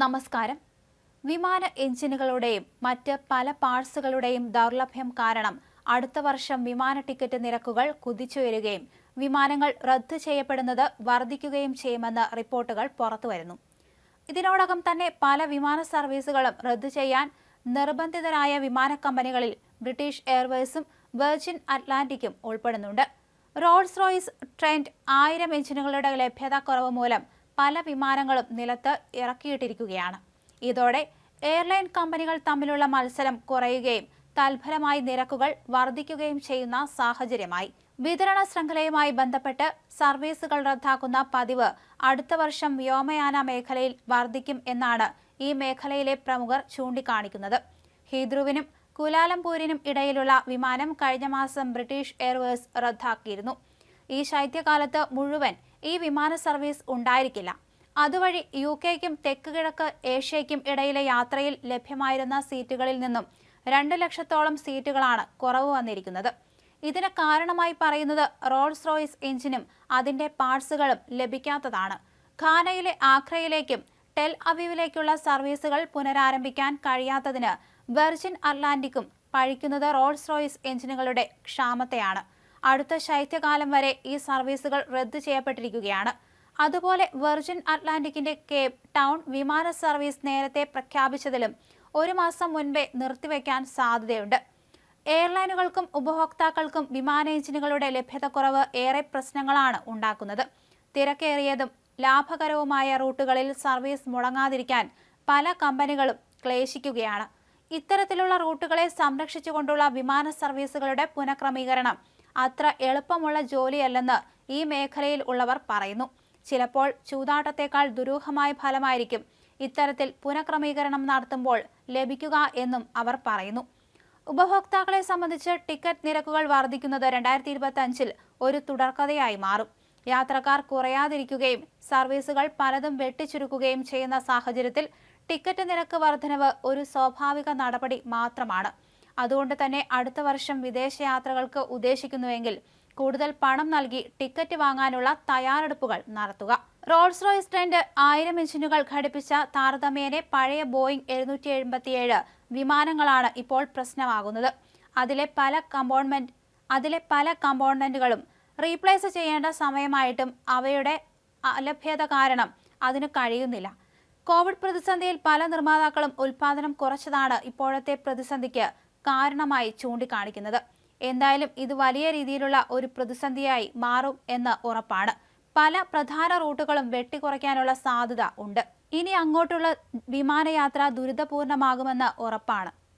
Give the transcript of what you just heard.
നമസ്കാരം. വിമാന എഞ്ചിനുകളുടെയും മറ്റ് പല പാർട്സുകളുടെയും ദൗർലഭ്യം കാരണം അടുത്ത വർഷം വിമാന ടിക്കറ്റ് നിരക്കുകൾ കുതിച്ചുയരുകയും വിമാനങ്ങൾ റദ്ദു ചെയ്യപ്പെടുന്നത് വർദ്ധിക്കുകയും ചെയ്യുമെന്ന് റിപ്പോർട്ടുകൾ പുറത്തുവരുന്നു. ഇതിനോടകം തന്നെ പല വിമാന സർവീസുകളും റദ്ദു ചെയ്യാൻ നിർബന്ധിതരായ വിമാന കമ്പനികളിൽ ബ്രിട്ടീഷ് എയർവേസും വെർജിൻ അറ്റ്ലാന്റിക്കും ഉൾപ്പെടുന്നുണ്ട്. റോൾസ് റോയ്സ് ട്രെൻഡ് ആയിരം എഞ്ചിനുകളുടെ ലഭ്യത കുറവ് മൂലം പല വിമാനങ്ങളും നിലത്ത് ഇറക്കിയിട്ടിരിക്കുകയാണ്. ഇതോടെ എയർലൈൻ കമ്പനികൾ തമ്മിലുള്ള മത്സരം കുറയുകയും തൽഫലമായി നിരക്കുകൾ വർദ്ധിക്കുകയും ചെയ്യുന്ന സാഹചര്യമായി. വിതരണ ശൃംഖലയുമായി ബന്ധപ്പെട്ട് സർവീസുകൾ റദ്ദാക്കുന്ന പതിവ് അടുത്ത വർഷം വ്യോമയാന മേഖലയിൽ വർദ്ധിക്കും എന്നാണ് ഈ മേഖലയിലെ പ്രമുഖർ ചൂണ്ടിക്കാണിക്കുന്നത്. ഹീദ്രുവിനും കുലാലംപൂരിനും ഇടയിലുള്ള വിമാനം കഴിഞ്ഞ മാസം ബ്രിട്ടീഷ് എയർവേസ് റദ്ദാക്കിയിരുന്നു. ഈ ശൈത്യകാലത്ത് മുഴുവൻ ഈ വിമാന സർവീസ് ഉണ്ടായിരിക്കില്ല. അതുവഴി യു കെക്കും തെക്ക് കിഴക്ക് ഏഷ്യയ്ക്കും ഇടയിലെ യാത്രയിൽ ലഭ്യമായിരുന്ന സീറ്റുകളിൽ നിന്നും രണ്ട് ലക്ഷത്തോളം സീറ്റുകളാണ് കുറവ് വന്നിരിക്കുന്നത്. ഇതിന് കാരണമായി പറയുന്നത് റോൾസ് റോയ്സ് എഞ്ചിനും അതിന്റെ പാർട്സുകളും ലഭിക്കാത്തതാണ്. ഖാനയിലെ ആഖ്രയിലേക്കും ടെൽ അവീവിലേക്കുള്ള സർവീസുകൾ പുനരാരംഭിക്കാൻ കഴിയാത്തതിന് വെർജിൻ അറ്റ്ലാന്റിക്കും പഴിക്കുന്നത് റോൾസ് റോയ്സ് എഞ്ചിനുകളുടെ ക്ഷാമത്തെയാണ്. അടുത്ത ശൈത്യകാലം വരെ ഈ സർവീസുകൾ റദ്ദു ചെയ്യപ്പെട്ടിരിക്കുകയാണ്. അതുപോലെ വെർജിൻ അറ്റ്ലാന്റിക്കിന്റെ കേപ്പ് ടൗൺ വിമാന സർവീസ് നേരത്തെ പ്രഖ്യാപിച്ചതിലും ഒരു മാസം മുൻപേ നിർത്തിവെക്കാൻ സാധ്യതയുണ്ട്. എയർലൈനുകൾക്കും ഉപഭോക്താക്കൾക്കും വിമാന എഞ്ചിനുകളുടെ ലഭ്യതക്കുറവ് ഏറെ പ്രശ്നങ്ങളാണ് ഉണ്ടാക്കുന്നത്. തിരക്കേറിയതും ലാഭകരവുമായ റൂട്ടുകളിൽ സർവീസ് മുടങ്ങാതിരിക്കാൻ പല കമ്പനികളും ക്ലേശിക്കുകയാണ്. ഇത്തരത്തിലുള്ള റൂട്ടുകളെ സംരക്ഷിച്ചുകൊണ്ടുള്ള വിമാന സർവീസുകളുടെ പുനഃക്രമീകരണം അത്ര എളുപ്പമുള്ള ജോലിയല്ലെന്ന് ഈ മേഖലയിൽ ഉള്ളവർ പറയുന്നു. ചിലപ്പോൾ ചൂതാട്ടത്തേക്കാൾ ദുരൂഹമായ ഫലമായിരിക്കും ഇത്തരത്തിൽ പുനഃക്രമീകരണം നടത്തുമ്പോൾ ലഭിക്കുക എന്നും അവർ പറയുന്നു. ഉപഭോക്താക്കളെ സംബന്ധിച്ച് ടിക്കറ്റ് നിരക്കുകൾ വർദ്ധിക്കുന്നത് രണ്ടായിരത്തി ഇരുപത്തി അഞ്ചിൽ ഒരു തുടർക്കഥയായി മാറും. യാത്രക്കാർ കുറയാതിരിക്കുകയും സർവീസുകൾ പലതും വെട്ടിച്ചുരുക്കുകയും ചെയ്യുന്ന സാഹചര്യത്തിൽ ടിക്കറ്റ് നിരക്ക് വർധനവ് ഒരു സ്വാഭാവിക നടപടി മാത്രമാണ്. അതുകൊണ്ട് തന്നെ അടുത്ത വർഷം വിദേശയാത്രകൾക്ക് ഉദ്ദേശിക്കുന്നുവെങ്കിൽ കൂടുതൽ പണം നൽകി ടിക്കറ്റ് വാങ്ങാനുള്ള തയ്യാറെടുപ്പുകൾ നടത്തുക. റോൾസ് റോയ്സ് ട്രെൻഡ് ആയിരം എഞ്ചിനുകൾ ഘടിപ്പിച്ച താരതമ്യേനെ പഴയ ബോയിങ് എഴുന്നൂറ്റി എഴുപത്തിയേഴ് വിമാനങ്ങളാണ് ഇപ്പോൾ പ്രശ്നമാകുന്നത്. അതിലെ പല കമ്പോൺമെന്റ് അതിലെ പല കമ്പോണന്റുകളും റീപ്ലേസ് ചെയ്യേണ്ട സമയമായിട്ടും അവയുടെ അലഭ്യത കാരണം അതിന് കഴിയുന്നില്ല. കോവിഡ് പ്രതിസന്ധിയിൽ പല നിർമ്മാതാക്കളും ഉൽപാദനം കുറച്ചതാണ് ഇപ്പോഴത്തെ പ്രതിസന്ധിക്ക് കാരണമായി ചൂണ്ടിക്കാണിക്കുന്നത്. എന്തായാലും ഇത് വലിയ രീതിയിലുള്ള ഒരു പ്രതിസന്ധിയായി മാറും എന്ന് ഉറപ്പാണ്. പല പ്രധാന റൂട്ടുകളും വെട്ടിക്കുറയ്ക്കാനുള്ള സാധ്യത ഉണ്ട്. ഇനി അങ്ങോട്ടുള്ള വിമാനയാത്ര ദുരിതപൂർണമാകുമെന്ന് ഉറപ്പാണ്.